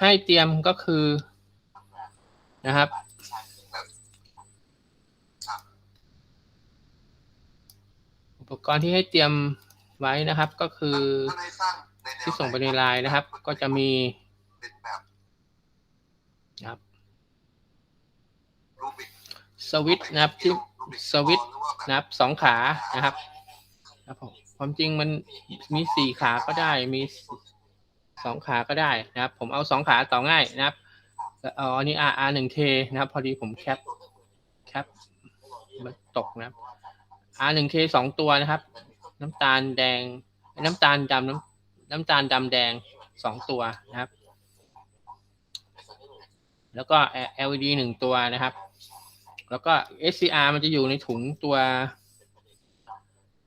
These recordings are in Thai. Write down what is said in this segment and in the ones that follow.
ให้เตรียมก็คือนะครับ อุปกรณ์ที่ให้เตรียมไว้นะครับ ก็คือที่ส่งไปในไลน์นะครับ ก็จะมีนะครับสวิตช์นะครับที่สวิตช์นะครับสองขานะครับครับผมความจริงมันมีสี่ขาก็ได้มี สองขาก็ได้นะครับ ผมเอาสองขาต่อง่ายนะครับเอาอันนี้ R R หนึ่ง K นะครับ พอดีผมแคปแคปมันตกนะครับ R หนึ่ง K สองตัวนะครับ น้ำตาลแดง น้ำตาลดำน้ำน้ำตาลดำแดงสองตัวนะครับ แล้วก็ LED หนึ่งตัวนะครับ แล้วก็ SCR มันจะอยู่ในถุงตัว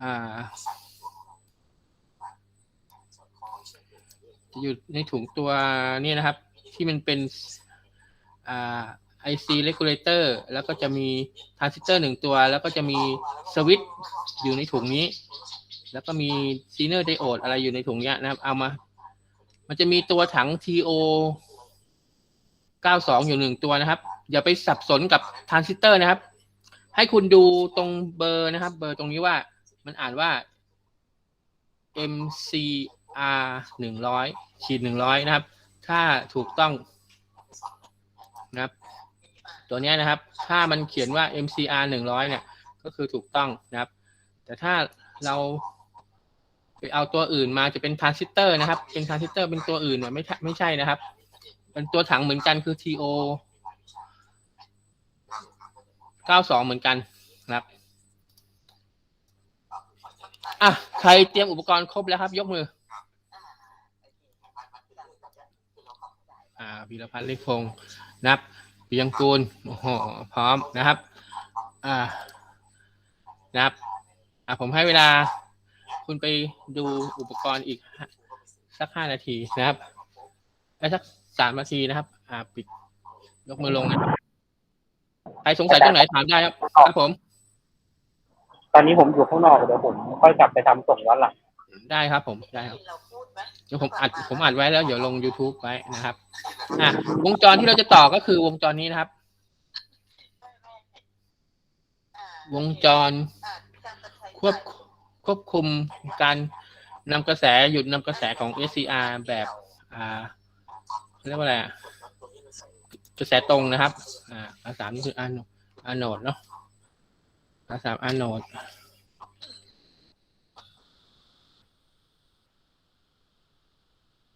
อ่า จะอยู่ในถุงตัวนี่นะครับ ที่มันเป็นอ่า IC regulator แล้วก็จะมีทรานซิสเตอร์หนึ่งตัว แล้วก็จะมีสวิตช์อยู่ในถุงนี้ แล้วก็มีซีเนอร์ไดโอดอะไรอยู่ในถุงเนี้ยนะครับ เอามา มันจะมีตัวถัง TO 92 อยู่หนึ่งตัวนะครับ อย่าไปสับสนกับทรานซิสเตอร์นะครับ ให้คุณดูตรงเบอร์นะครับ เบอร์ตรงนี้ว่ามันอ่านว่า R หนึ่งร้อยขีดหนึ่งร้อยนะครับ ถ้าถูกต้องนะครับ ตัวนี้นะครับ ถ้ามันเขียนว่า MCR หนึ่งร้อยเนี่ย ก็คือถูกต้องนะครับ แต่ถ้าเราไปเอาตัวอื่นมาจะเป็นทรานซิสเตอร์นะครับ เป็นทรานซิสเตอร์เป็นตัวอื่นเนี่ยไม่ไม่ใช่นะครับ เป็นตัวถังเหมือนกันคือ TO 92 เหมือนกันนะครับอะใครเตรียมอุปกรณ์ครบแล้วครับ ยกมือ อ่าพีรพัฒน์เล็กพงศ์นะครับปิยังกูลโอ้โหพร้อมนะครับ อ่านะครับ อะผมให้เวลาคุณไปดูอุปกรณ์อีกสักห้านาทีนะครับไอ้สักสามนาทีนะครับ อ่าปิดยกมือลงนะครับใครสงสัยตรงไหนถามได้ครับครับผม ตอนนี้ผมอยู่ข้างนอกเดี๋ยวผมค่อยกลับไปทำส่งย้อนหลังได้ครับผมได้ครับเดี๋ยวผมอัดผมอัดไว้แล้วเดี๋ยวลง YouTube ไว้นะครับอะวงจรที่เราจะต่อก็คือวงจรนี้นะครับ วงจรควบควบคุมการนำกระแสหยุดนำกระแสของ SCR แบบอ่าเรียกว่าอะไรอะกระแสตรงนะครับ อ่าอาสามนี่คืออานอโนดเนาะอาสามอโนด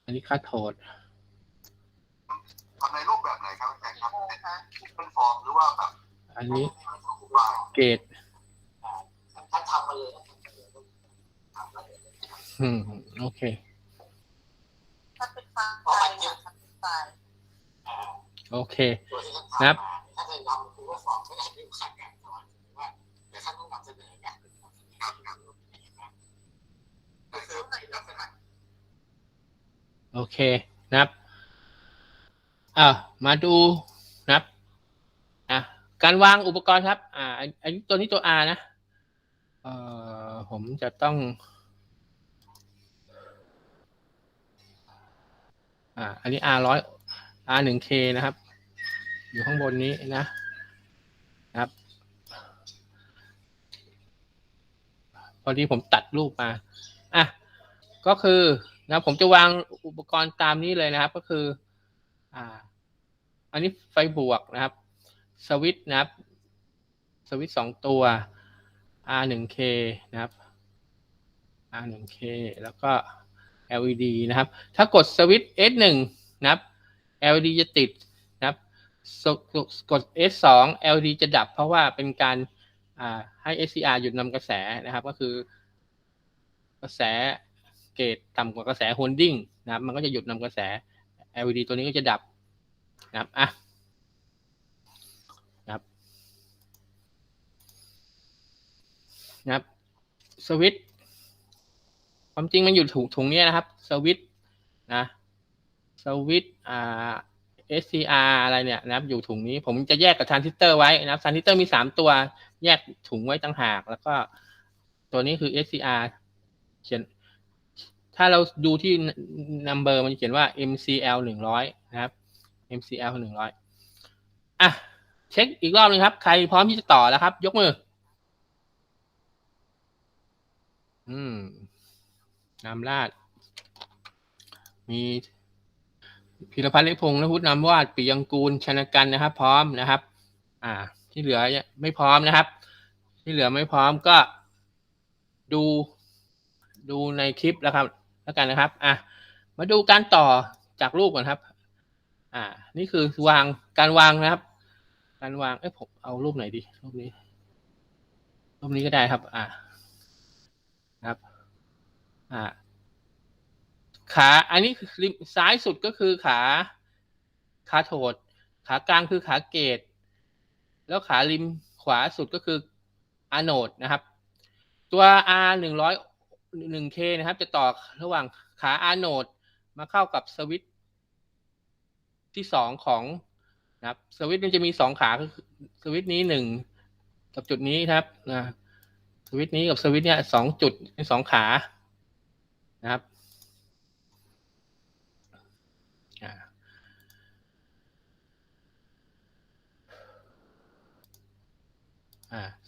อันนี้ค่าโทษทำในรูปแบบไหนครับอาจารย์ครับเป็นฟอร์มหรือว่าแบบอันนี้อุบายเกรดถ้าทำมาเลยอืมโอเคถ้าเป็นไฟล์เนี่ยถ้าเป็นไฟล์โอเคนะครับ ถ้าเคยทำคือว่าฟอร์มไม่ได้ไม่ขัดกันแต่ว่าว่าเดี๋ยวท่านต้องนำเสนอกันครับครับก็คือลักษณะ โอเคนะครับอ่ามาดูนะครับอะการวางอุปกรณ์ครับ อ่าอันอันนี้ตัวนี้ตัว R นะเอ่อผมจะต้อง อ่า อันนี้ R ร้อย R หนึ่ง K นะครับ อยู่ข้างบนนี้นะนะครับพอดีผมตัดรูปมา อะ ก็คือ นะผมจะวางอุปกรณ์ตามนี้เลยนะครับ ก็คือ อ่า อันนี้ไฟบวกนะครับ สวิตช์นะครับ สวิตช์สองตัว R หนึ่ง K นะครับ R หนึ่ง K แล้วก็ LED นะครับ ถ้ากดสวิตช์ S หนึ่งนะครับ LED จะติดนะครับ กด S สอง LED จะดับ เพราะว่าเป็นการให้ SCR หยุดนำกระแสนะครับ ก็คือกระแส เกตต่ำกว่ากระแสโฮลดิ้งนะครับ มันก็จะหยุดนำกระแส LED ตัวนี้ก็จะดับนะครับอะนะครับนะครับสวิตช์ความจริงมันอยู่ถุงถุงนี้นะครับสวิตช์นะสวิตช์อ่า SCR อะไรเนี่ยนะครับ อยู่ถุงนี้ผมจะแยกกับทรานซิสเตอร์ไว้นะครับทรานซิสเตอร์มีสามตัวแยกถุงไว้ต่างหาก แล้วก็ตัวนี้คือ SCR เขียน ถ้าเราดูที่ number มันจะเขียนว่า MCL หนึ่งร้อยนะครับ MCL หนึ่งร้อยอะ เช็คอีกรอบหนึงครับ ใครพร้อมที่จะต่อแล้วครับ ยกมือ อืมนำราชมีพิรพัฒน์เล็กพงศ์นพุทธนามวาดปิยังกูลชนกันนะครับ พร้อมนะครับ อ่า ที่เหลือไม่พร้อมนะครับ ที่เหลือไม่พร้อมก็ดูดูในคลิปแล้วครับ แล้วกันนะครับ อะ มาดูการต่อจากรูปก่อนครับ อ่า นี่คือวางการวางนะครับ การวาง เอ้ยผมเอารูปไหนดี รูปนี้ รูปนี้ก็ได้ครับ อ่าครับ อ่า ขา อันนี้คือริมซ้ายสุดก็คือขา ขาโถด ขากลางคือขาเกต แล้วขาริมขวาสุดก็คืออาโนดนะครับ ตัว R หนึ่ง หนึ่งเคนะครับ จะต่อระหว่างขาอาโนดมาเข้ากับสวิตที่สองของนะครับสวิตมันจะมีสองขาคือสวิตนี้หนึ่งกับจุดนี้ครับนะสวิตนี้กับสวิตเนี้ยสองจุดสองขานะครับ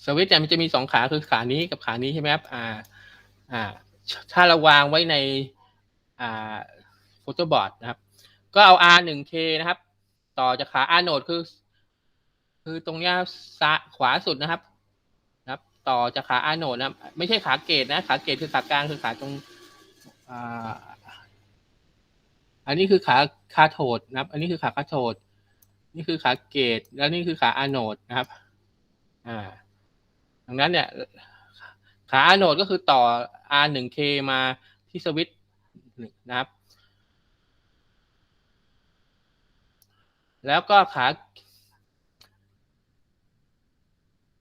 สวิตเนี่ยมันจะมีสองขาคือขานี้กับขานี้ใช่ไหมครับอ่า อ่าถ้าเราวางไว้ในอ่าโฟโต้บอร์ดนะครับ ก็เอา R หนึ่ง K นะครับ ต่อจากขา R โนดคือ คือตรงเนี้ยซ้ายขวาสุดนะครับนะครับ ต่อจากขา R โนดนะครับ ไม่ใช่ขาเกตนะ ขาเกตคือขากลางคือขาตรงอ่าอันนี้คือขาคาโทดนะครับ อันนี้คือขาคาโทดนี่คือขาเกต แล้วนี่คือขาอาโนดนะครับ อ่าดังนั้นเนี่ย ขาอาโนดก็คือต่อ R หนึ่ง K มาที่สวิตช์นะครับ แล้วก็ขา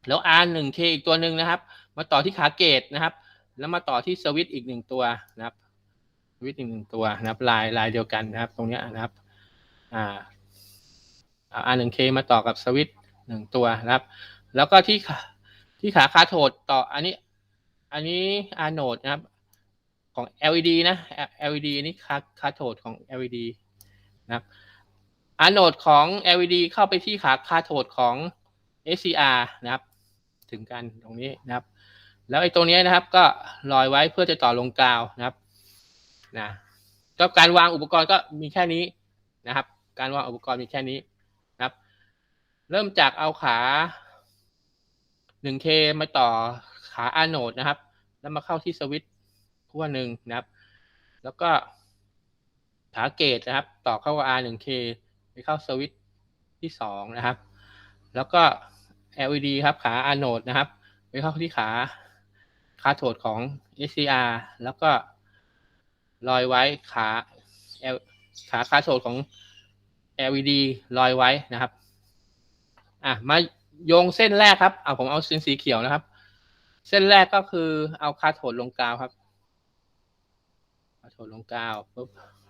แล้ว R หนึ่ง K อีกตัวหนึ่งนะครับ มาต่อที่ขาเกตนะครับ แล้วมาต่อที่สวิตช์อีกหนึ่งตัวนะครับสวิตช์อีกหนึ่งตัวนะครับลายลายเดียวกันนะครับ ตรงนี้นะครับ อ่าเอา R หนึ่ง K มาต่อกับสวิตช์หนึ่งตัวนะครับ แล้วก็ที่ขาที่ขาคาโทดต่ออันนี้ อันนี้ R โนดนะครับ ของ LED นะ LED อันนี้คาคาโทดของ LED นะครับ R โนดของ LED เข้าไปที่ขาคาโทดของ SCR นะครับ ถึงกันตรงนี้นะครับ แล้วไอ้ตรงนี้นะครับ ก็ลอยไว้เพื่อจะต่อลงกาวนะครับนะก็การวางอุปกรณ์ก็มีแค่นี้นะครับ การวางอุปกรณ์มีแค่นี้นะครับ เริ่มจากเอาขา 1K มาต่อ ขาอาโนดนะครับ แล้วมาเข้าที่สวิตช์ขั้วหนึ่งนะครับ แล้วก็ขาเกตนะครับ ต่อเข้ากับ R1K ไปเข้าสวิตช์ที่สองนะครับ แล้วก็ LED ครับขาอาโนดนะครับ ไปเข้าที่ขาคาโทดของ SCR แล้วก็ลอยไว้ขา L ขาคาโทดของ LED ลอยไว้นะครับ อะ มาโยงเส้นแรกครับ เอาผมเอาเส้นสีเขียวนะครับ เส้นแรกก็คือเอาคาโทดลงกาวครับ คาโทดลงกาวปุ๊บ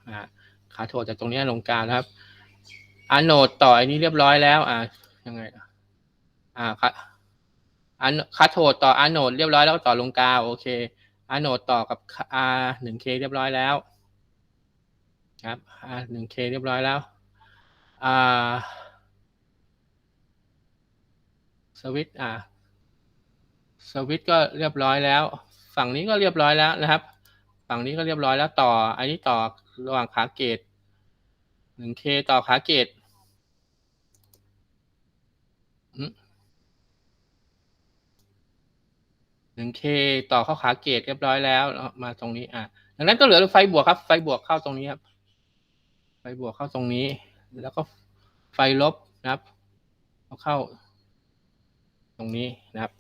อ่าคาโทดจากตรงนี้ลงกาวครับอะโนดต่ออันนี้เรียบร้อยแล้ว อ่ายังไงอะอ่าคาอันคาโทดต่ออะโนดเรียบร้อยแล้วต่อลงกาวโอเคอะโนดต่อกับ R หนึ่ง K เรียบร้อยแล้ว ครับ R หนึ่ง K เรียบร้อยแล้วอ่าสวิตอ่า สวิตก็เรียบร้อยแล้ว ฝั่งนี้ก็เรียบร้อยแล้วนะครับ ฝั่งนี้ก็เรียบร้อยแล้วต่อ อันนี้ต่อระหว่างขาเกต 1K ต่อขาเกต 1K ต่อเข้าขาเกตเรียบร้อยแล้วมาตรงนี้ อะดังนั้นก็เหลือไฟบวกครับ ไฟบวกเข้าตรงนี้ครับ ไฟบวกเข้าตรงนี้ แล้วก็ไฟลบนะครับ เอาเข้า ตรงนี้นะครับ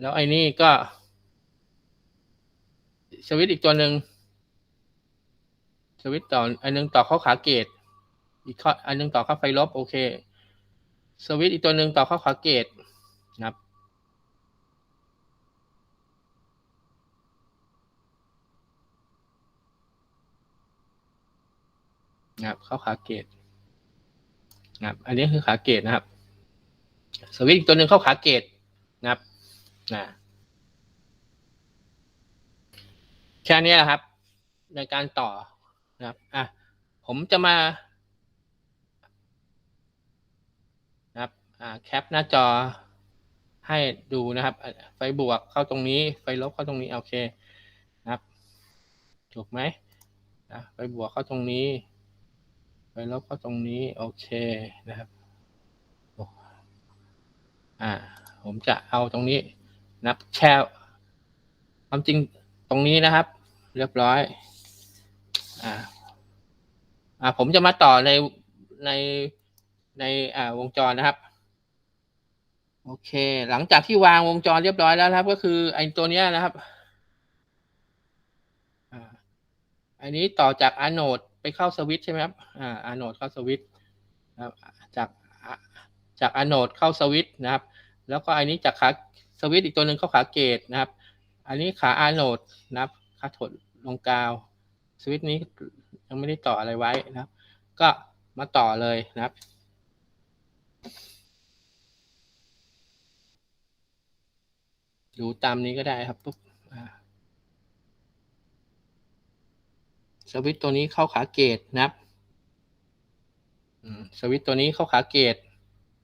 แล้วไอ้นี่ก็สวิตอีกตัวหนึ่งสวิตต่ออันนึงต่อข้าขาเกต อีกข้ออันนึงต่อข้าไฟลบโอเค สวิตอีกตัวหนึ่งต่อข้าขาเกตนะครับ นะครับเข้าขาเกตนะครับ อันนี้คือขาเกตนะครับ สวิตอีกตัวหนึ่งเข้าขาเกต นะแค่นี้แหละครับ ในการต่อนะครับอะผมจะมานะครับอ่าแคปหน้าจอให้ดูนะครับ ไฟบวกเข้าตรงนี้ ไฟลบเข้าตรงนี้ โอเคนะครับ ถูกไหมนะไฟบวกเข้าตรงนี้ ไฟลบเข้าตรงนี้ โอเคนะครับโอ้อ่า ผมจะเอาตรงนี้ นับแช่ความจริงตรงนี้นะครับ เรียบร้อย อ่า อ่า ผมจะมาต่อในในในอ่าวงจรนะครับ โอเค หลังจากที่วางวงจรเรียบร้อยแล้วครับ ก็คือไอ้ตัวเนี้ยนะครับอ่าอันนี้ต่อจากอาโนดไปเข้าสวิตช์ใช่ไหมครับ อ่าอาโนดเข้าสวิตช์นะครับจากจากอาโนดเข้าสวิตช์นะครับ แล้วก็อันนี้จากขา สวิตอีกตัวหนึ่งเข้าขาเกตนะครับ อันนี้ขาอาโนดนะครับคาถดลงกาว สวิตนี้ยังไม่ได้ต่ออะไรไว้นะครับ ก็มาต่อเลยนะครับดูตามนี้ก็ได้ครับปุ๊บสวิตตัวนี้เข้าขาเกตนะครับสวิตตัวนี้เข้าขาเกต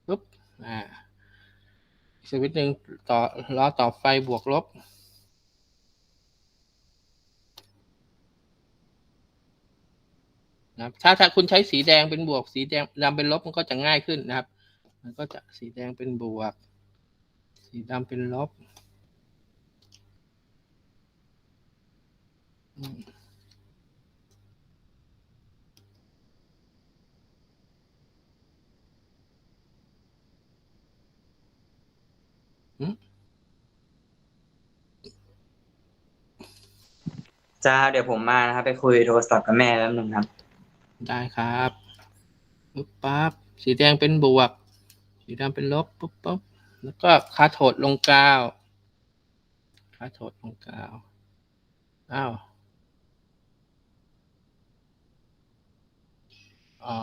ปุ๊บอ่า สวิตช์หนึ่งต่อล้อต่อไฟบวกลบ นะครับถ้าถ้าคุณใช้สีแดงเป็นบวก สีแดงดำเป็นลบมันก็จะง่ายขึ้นนะครับ มันก็จะสีแดงเป็นบวก สีดำเป็นลบอืมอืม จ้าเดี๋ยวผมมานะครับ ไปคุยโทรศัพท์กับแม่แล้วนึงครับ ได้ครับปุ๊บปั๊บสีแดงเป็นบวก สีดำเป็นลบปุ๊บปุ๊บแล้วก็คาโถดลงกาวคาโถดลงกาวอ้าวอ๋อ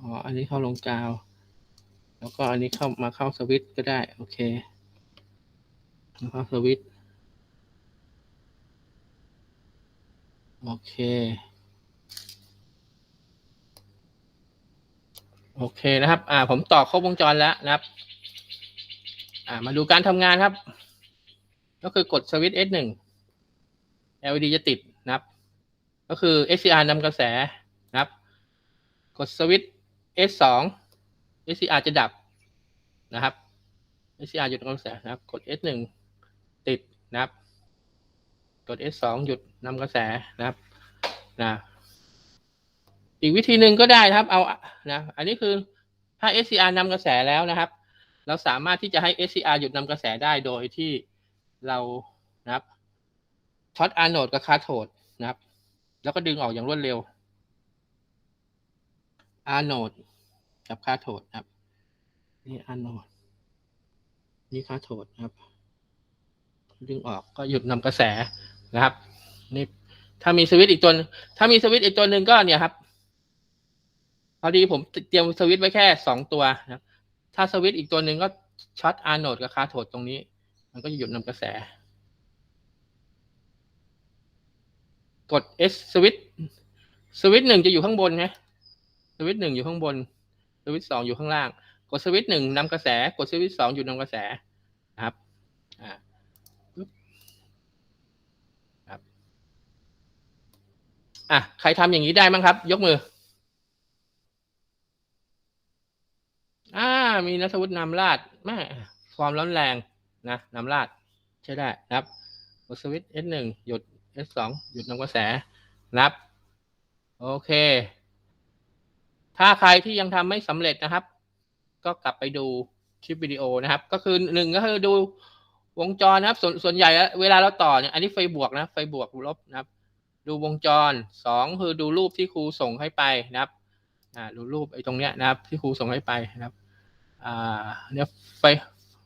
อ๋อ อันนี้เข้าลงกาว แล้วก็อันนี้เข้ามาเข้าสวิตช์ก็ได้ โอเคเข้าสวิตช์โอเค โอเคนะครับ อ่า ผมต่อครบวงจรแล้วนะครับ อ่า มาดูการทำงานครับ ก็คือกดสวิตช์ S1 LED จะติดนะครับ ก็คือ SCR นำกระแสนะครับ กดสวิตช์ S2 SCR จะดับนะครับ SCR หยุดนำกระแสนะครับ กด S1 ติดนะครับ กด S2 หยุดนำกระแสนะครับนะอีกวิธีหนึ่งก็ได้นะครับ เอานะอันนี้คือถ้า SCR นำกระแสแล้วนะครับ เราสามารถที่จะให้ SCR หยุดนำกระแสได้โดยที่เรานะครับช็อตอาโนดกับคาโทดนะครับ แล้วก็ดึงออกอย่างรวดเร็วอาโนด กับค่าโทดครับ นี่อาโนดนี่ค่าโทดครับ ดึงออกก็หยุดนำกระแสนะครับ นี่ถ้ามีสวิตอีกตัวถ้ามีสวิตอีกตัวหนึ่งก็เนี่ยครับพอดีผมเตรียมสวิตไว้แค่สองตัวนะครับถ้าสวิตอีกตัวหนึ่งก็ช็อตอาร์โนดกับคาโทดตรงนี้ มันก็จะหยุดนำกระแส กด S สวิตสวิตหนึ่งจะอยู่ข้างบนนะสวิตหนึ่งอยู่ข้างบน วิตช์สองอยู่ข้างล่าง กดสวิตช์หนึ่งนำกระแส กดสวิตช์สองหยุดนำกระแสนะครับอ่าครับอะใครทำอย่างนี้ได้มั้งครับ ยกมือ อ่า มีนัทวุฒินำลาดแม่ความร้อนแรงนะนำลาดใช่ได้นะครับกดสวิตช์ S หนึ่งหยุด S สองหยุดนำกระแสนะครับ โอเค ถ้าใครที่ยังทำไม่สำเร็จนะครับ ก็กลับไปดูคลิปวิดีโอนะครับ ก็คือหนึ่งก็คือดูวงจรนะครับ ส่วนส่วนใหญ่เวลาเราต่อเนี่ยอันนี้ไฟบวกนะไฟบวกลบนะครับ ดูวงจรสองคือดูรูปที่ครูส่งให้ไปนะครับอ่าดูรูปไอ้ตรงเนี้ยนะครับ ที่ครูส่งให้ไปนะครับอ่าเนี่ยไฟ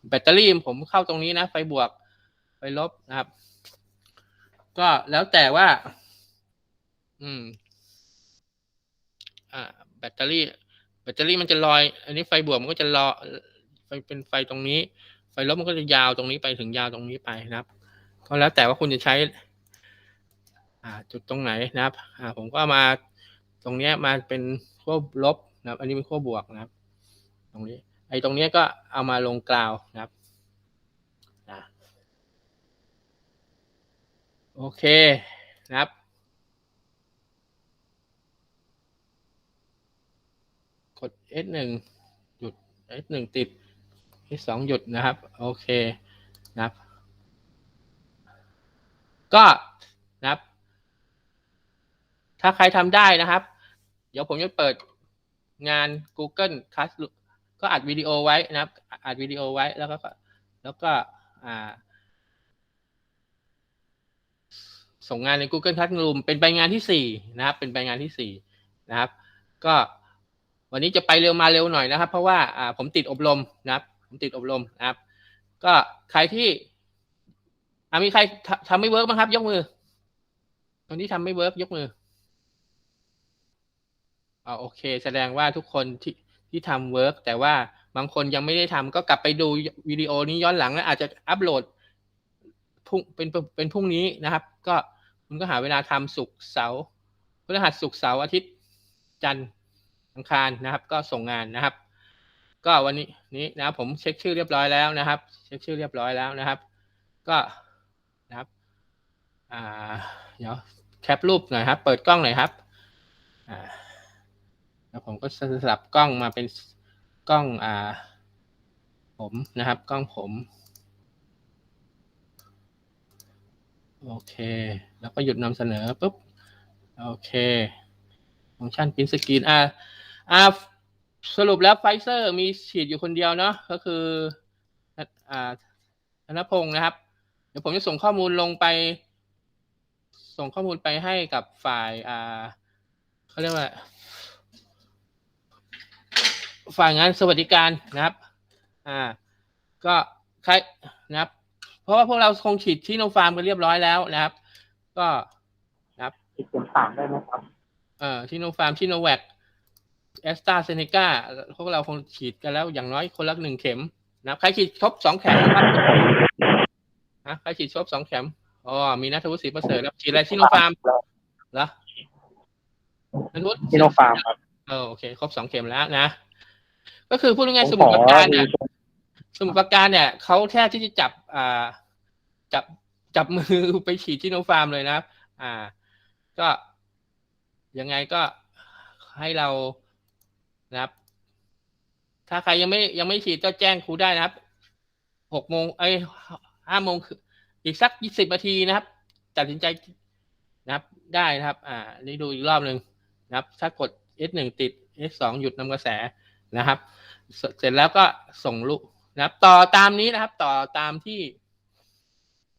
แบตเตอรี่ผมเข้าตรงนี้นะไฟบวกไฟลบนะครับ ก็แล้วแต่ว่า อืมอ่า แบตเตอรี่ แบตเตอรี่มันจะลอย อันนี้ไฟบวกมันก็จะรอไฟเป็นไฟตรงนี้ ไฟลบมันก็จะยาวตรงนี้ไปถึงยาวตรงนี้ไปนะครับ ก็แล้วแต่ว่าคุณจะใช้อ่าจุดตรงไหนนะครับอ่าผมก็มาตรงเนี้ยมาเป็นขั้วลบนะครับ อันนี้เป็นขั้วบวกนะครับ ตรงนี้ ไอ้ตรงเนี้ยก็เอามาลงกราวนะครับโอเคนะครับ กด S หนึ่งหยุด S หนึ่งติด S สองหยุดนะครับ โอเคนะครับ ก็นะครับ ถ้าใครทำได้นะครับ เดี๋ยวผมจะเปิดงาน Google Classroom ก็อัดวิดีโอไว้นะครับ อัดวิดีโอไว้แล้วก็แล้วก็อ่าส่งงานใน Google Classroom เป็นใบงานที่สี่นะครับ เป็นใบงานที่สี่นะครับ ก็ วันนี้จะไปเร็วมาเร็วหน่อยนะครับ เพราะว่าผมติดอบรมนะครับผมติดอบรมนะครับ ก็ใครที่มีใครทำไม่เวิร์กบ้างครับ ยกมือคนที่ทำไม่เวิร์กยกมืออ่าโอเค แสดงว่าทุกคนที่ที่ทำเวิร์กแต่ว่าบางคนยังไม่ได้ทำก็กลับไปดูวิดีโอนี้ย้อนหลังแล้วอาจจะอัปโหลดพุ่งเป็นเป็นพรุ่งนี้นะครับ ก็คุณก็หาเวลาทำศุกร์เสาร์พฤหัสศุกร์เสาร์อาทิตย์จันทร์ อังคารนะครับก็ส่งงานนะครับ ก็วันนี้นี้นะผมเช็คชื่อเรียบร้อยแล้วนะครับ เช็คชื่อเรียบร้อยแล้วนะครับ ก็นะครับอ่าเดี๋ยวแคปรูปหน่อยครับ เปิดกล้องหน่อยครับอ่าแล้วผมก็สลับกล้องมาเป็นกล้องอ่าผมนะครับ กล้องผม โอเค แล้วก็หยุดนำเสนอปุ๊บ โอเค ฟังก์ชันพิมพ์สกรีนอ่า อ่าสรุปแล้วไฟเซอร์มีฉีดอยู่คนเดียวเนาะก็คืออ่าธนพงศ์นะครับ เดี๋ยวผมจะส่งข้อมูลลงไป ส่งข้อมูลไปให้กับฝ่ายอ่าเขาเรียกว่า ฝ่ายงานสวัสดิการนะครับ อ่า ก็ใครนะครับ เพราะว่าพวกเราคงฉีดที่โนฟาร์มกันเรียบร้อยแล้วนะครับ ก็นะครับติดเข็มสามได้ไหมครับเอ่อที่โนฟาร์มที่โนแวค แอสตราเซเนกาพวกเราคงฉีดกันแล้วอย่างน้อยคนละหนึ่งเข็มนะครับใครฉีดครบสองเข็มครับนะใครฉีดครบสองเข็มอ๋อมีนัทวุฒิศรีประเสริฐครับฉีดอะไรที่โนฟาร์มเหรอนัทวุฒิที่โนฟาร์มครับเออโอเค ครบสองเข็มแล้วนะ ก็คือพูดง่ายๆผสมมุขดอประการเนี่ยมีสมุดประการเนี่ยเขาแค่ที่จะจับอ่าจับจับมือไปฉีดที่โนฟาร์มเลยนะครับอ่า ก็ยังไงก็ให้เรา นะครับ ถ้าใครยังไม่ยังไม่ฉีดก็แจ้งครูได้นะครับหกโมงเอ้ห้าโมงอีกสักยี่สิบนาทีนะครับ ตัดสินใจนะครับ ได้นะครับ อ่านี่ดูอีกรอบหนึ่งนะครับ ถ้ากด S หนึ่งติด S สองหยุดนำกระแสนะครับ เสร็จแล้วก็ส่งลูกนะครับ ต่อตามนี้นะครับ ต่อตามที่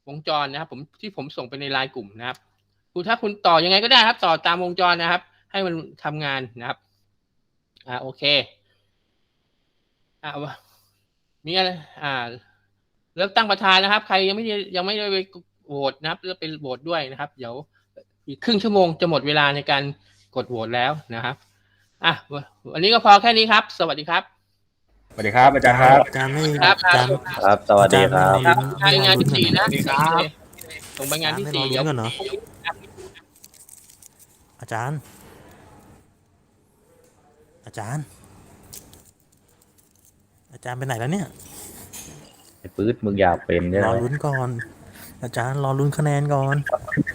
วงจรนะครับ ผมที่ผมส่งไปในไลน์กลุ่มนะครับคุณถ้าคุณต่อยังไงก็ได้ครับ ต่อตามวงจรนะครับ ให้มันทำงานนะครับ อ่าโอเค อ่าวะมีอะไรอ่า เลือกตั้งประธานนะครับ ใครยังไม่ได้ยังไม่ได้ไปโหวตนะครับเลือกไปโหวตด้วยนะครับ เดี๋ยวอีกครึ่งชั่วโมงจะหมดเวลาในการกดโหวตแล้วนะครับ อะวันนี้ก็พอแค่นี้ครับ สวัสดีครับสวัสดีครับอาจารย์ครับอาจารย์ไม่ครับอาจารย์ครับ สวัสดีครับครับงานงานที่สี่นะส่งไปงานที่สี่อาเดี๋จายวรย์ไม่รอลุ้นกันเหรออาจารย์ อาจารย์ อาจารย์ไปไหนแล้วเนี่ยไอ้ปื๊ดมึงอยากเป็นเนี่ยรอลุ้นก่อน อาจารย์รอลุ้นคะแนนก่อนค